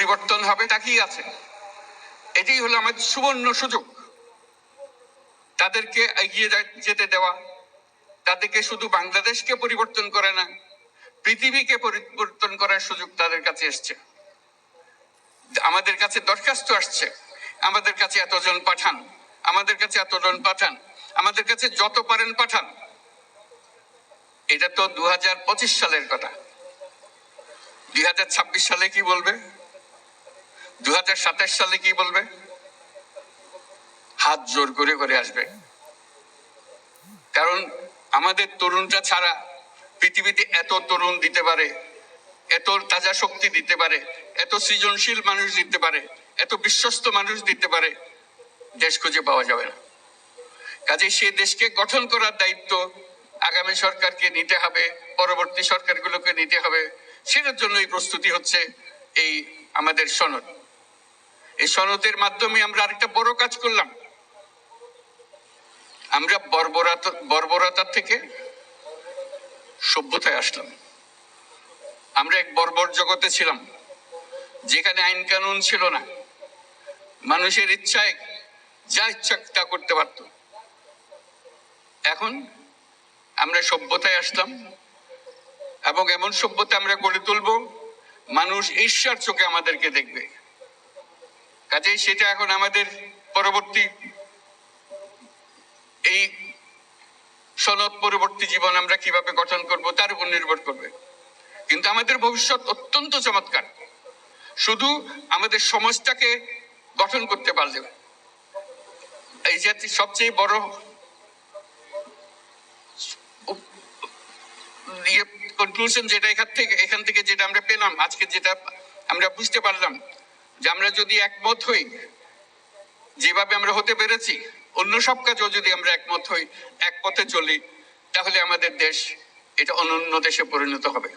পরিবর্তন হবে তাকিয়ে আছে? এটাই হলো আমাদের সুবর্ণ সুযোগ। তাদেরকে এগিয়ে যেতে দেওয়া। তাদেরকে শুধু বাংলাদেশকে পরিবর্তন করে না, পৃথিবীকে পরিবর্তন করার সুযোগ তাদের কাছে এসছে। আমাদের কাছে দরখাস্ত আসছে, আমাদের কাছে এতজন পাঠান, আমাদের কাছে এতজন পাঠান, আমাদের কাছে যত পারেন পাঠান। এটা তো দু হাজার পঁচিশ সালের কথা। দুই হাজার ছাব্বিশ সালে কি বলবে? দু হাজার সাতাশ সালে কি বলবে? হাত জোর করে করে আসবে। কারণ আমাদের তরুণটা ছাড়া পৃথিবীতে এত তরুণ দিতে পারে, এত তাজা শক্তি দিতে পারে, এত সৃজনশীল মানুষ দিতে পারে, এত বিশ্বস্ত মানুষ দিতে পারে, দেশ খুঁজে পাওয়া যাবে না। কাজে সে দেশকে গঠন করার দায়িত্ব আগামী সরকারকে নিতে হবে, পরবর্তী সরকারগুলোকে নিতে হবে। সেটার জন্য এই প্রস্তুতি হচ্ছে এই আমাদের সনদ। এই সনদের মাধ্যমে আমরা আরেকটা বড় কাজ করলাম। আমরা বর্বরতা, বর্বরতার থেকে সভ্যতায় আসলাম। আমরা এক বর্বর জগতে ছিলাম, যেখানে আইন কানুন ছিল না। মানুষের ইচ্ছায় যা ইচ্ছা তা করতে পারত। এখন আমরা সভ্যতায় আসলাম এবং এমন সভ্যতা আমরা গড়ে তুলব, মানুষ ঈশ্বর চোখে আমাদেরকে দেখবে। কাজেই সেটা এখন আমাদের পরবর্তী এই সনদ পরবর্তী জীবন আমরা কীভাবে গঠন করব, তার উপর নির্ভর করবে। কিন্তু আমাদের ভবিষ্যৎ অত্যন্ত চমৎকার। শুধু আমাদের সমাজটাকে গঠন করতে পারলে এই জাতি সবচেয়ে বড় কনক্লুশন যেটা এখান থেকে এখান থেকে যেটা আমরা পেলাম, আজকে যেটা আমরা বুঝতে পারলাম যে আমরা যদি একমত হই, যেভাবে আমরা হতে পেরেছি, অন্য সব কাজও যদি আমরা একমত হই, এক পথে চলি, তাহলে আমাদের দেশ এটা অনন্য দেশে পরিণত হবে।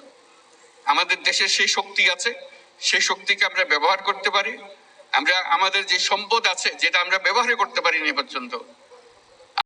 আমাদের দেশের সেই শক্তি আছে, সেই শক্তিকে আমরা ব্যবহার করতে পারি। আমরা, আমাদের যে সম্পদ আছে, যেটা আমরা ব্যবহার করতে পারিনি পর্যন্ত